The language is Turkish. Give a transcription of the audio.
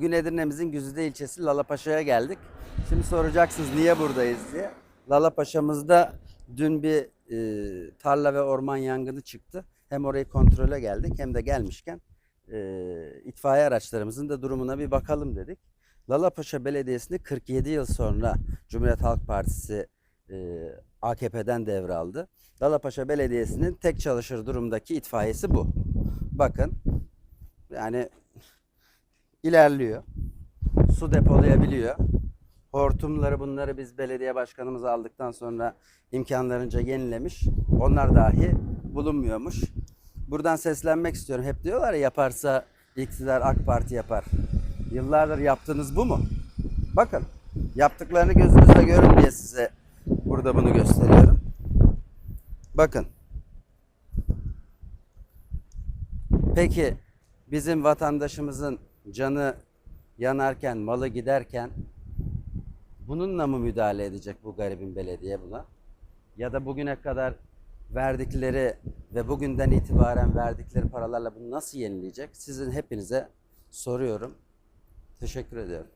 Bugün Edirne'mizin Güzide ilçesi Lalapaşa'ya geldik. Şimdi soracaksınız niye buradayız diye. Lalapaşa'mızda dün bir e, tarla ve orman yangını çıktı. Hem orayı kontrole geldik hem de gelmişken e, itfaiye araçlarımızın da durumuna bir bakalım dedik. Lalapaşa Belediyesi'ni 47 yıl sonra Cumhuriyet Halk Partisi e, AKP'den devraldı. Lalapaşa Belediyesi'nin tek çalışır durumdaki itfaiyesi bu. Bakın yani ilerliyor. Su depolayabiliyor. Hortumları bunları biz belediye başkanımız aldıktan sonra imkanlarınca yenilemiş. Onlar dahi bulunmuyormuş. Buradan seslenmek istiyorum. Hep diyorlar ya yaparsa iktidar AK Parti yapar. Yıllardır yaptığınız bu mu? Bakın yaptıklarını gözünüzle görün diye size burada bunu gösteriyorum. Bakın. Peki bizim vatandaşımızın canı yanarken, malı giderken bununla mı müdahale edecek bu garibin belediye buna? Ya da bugüne kadar verdikleri ve bugünden itibaren verdikleri paralarla bunu nasıl yenileyecek? Sizin hepinize soruyorum. Teşekkür ediyorum.